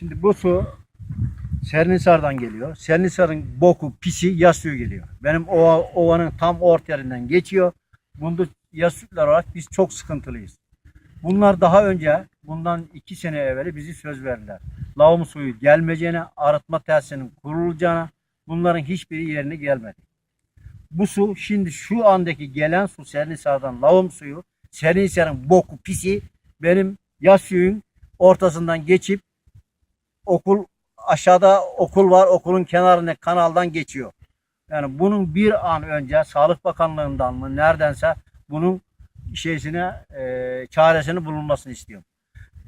Şimdi bu su Sernisar'dan geliyor. Sernisar'ın boku, pisi yaz suyu geliyor. Benim ova, ovanın tam orta yerinden geçiyor. Bunda yaz suylar olarak biz çok sıkıntılıyız. Bunlar daha önce bundan iki sene evveli bizi söz verdiler. Lavım suyu gelmeyeceğine, arıtma tesisinin kurulacağına bunların hiçbiri yerine gelmedi. Bu su şimdi şu andaki gelen su Sernisar'dan lavım suyu, Sernisar'ın boku, pisi benim yaz suyun ortasından geçip okul aşağıda okul var. Okulun kenarında kanaldan geçiyor. Yani bunun bir an önce Sağlık Bakanlığı'ndan mı neredense bunun şeysine e, çaresini bulunmasını istiyorum.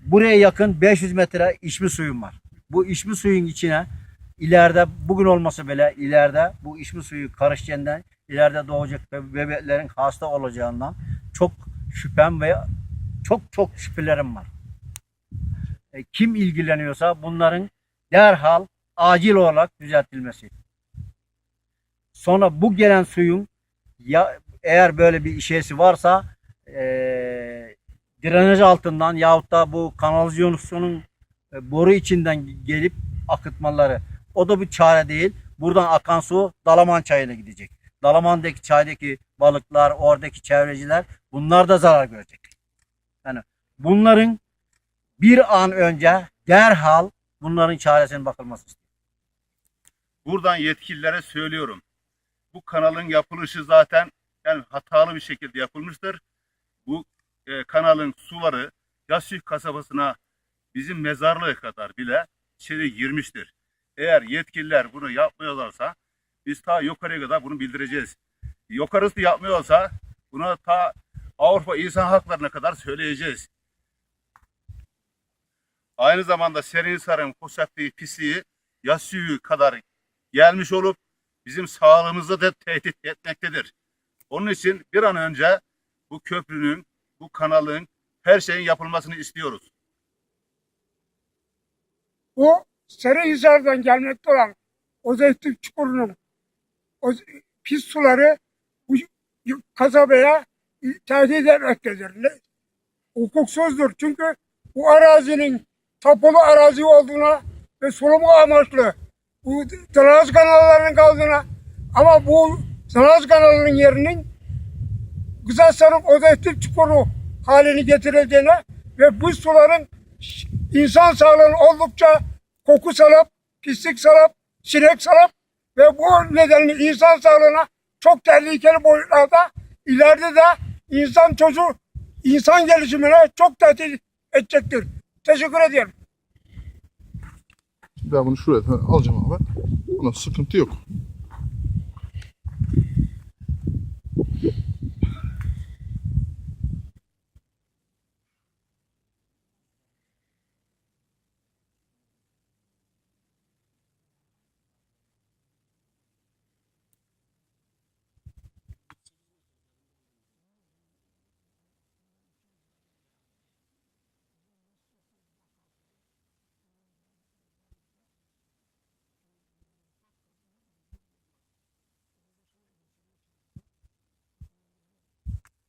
Buraya yakın 500 metre içme suyum var. Bu içme suyun içine ileride bugün olmasa bile ileride bu içme suyu karışacağından ileride doğacak be- bebeklerin hasta olacağından çok şüphem ve çok çok şüphelerim var. E, kim ilgileniyorsa bunların derhal acil olarak düzeltilmesi. Sonra bu gelen suyun ya eğer böyle bir şeysi varsa eee drenaj altından yahut da bu kanalizasyonun e, boru içinden gelip akıtmaları o da bir çare değil. Buradan akan su Dalaman çayına gidecek. Dalaman'daki çaydaki balıklar, oradaki çevreciler bunlar da zarar görecek. Yani bunların bir an önce derhal bunların çaresine bakılması. Buradan yetkililere söylüyorum. Bu kanalın yapılışı zaten yani hatalı bir şekilde yapılmıştır. Bu e, kanalın suları Yasyük kasabasına bizim mezarlığı kadar bile içeri girmiştir. Eğer yetkililer bunu yapmıyorlarsa biz ta yukarıya kadar bunu bildireceğiz. Yukarısı yapmıyorsa buna ta Avrupa İnsan Haklarına kadar söyleyeceğiz. Aynı zamanda Serinhisar'ın kusattığı pisliği Yasyük kadar gelmiş olup bizim sağlığımızı da tehdit etmektedir. Onun için bir an önce bu köprünün, bu kanalın her şeyin yapılmasını istiyoruz. Bu Sarıhisar'dan gelmekte olan o zeytin çukurunun o pis suları bu kasabaya tehdit etmektedir. Hukuksuzdur çünkü bu arazinin tapulu arazi olduğuna ve sulama amaçlı bu Dranaz kanallarının kaldığına ama bu Dranaz kanalının yerinin Kızılsarık Odettin Çukuru halini getirildiğine ve bu suların insan sağlığına oldukça koku salap, pislik salap, sinek salap ve bu nedenle insan sağlığına çok tehlikeli boyutlarda ileride de insan çocuğu, insan gelişimine çok tehdit edecektir. Teşekkür ediyorum. Ben bunu şuraya alacağım abi. Buna sıkıntı yok.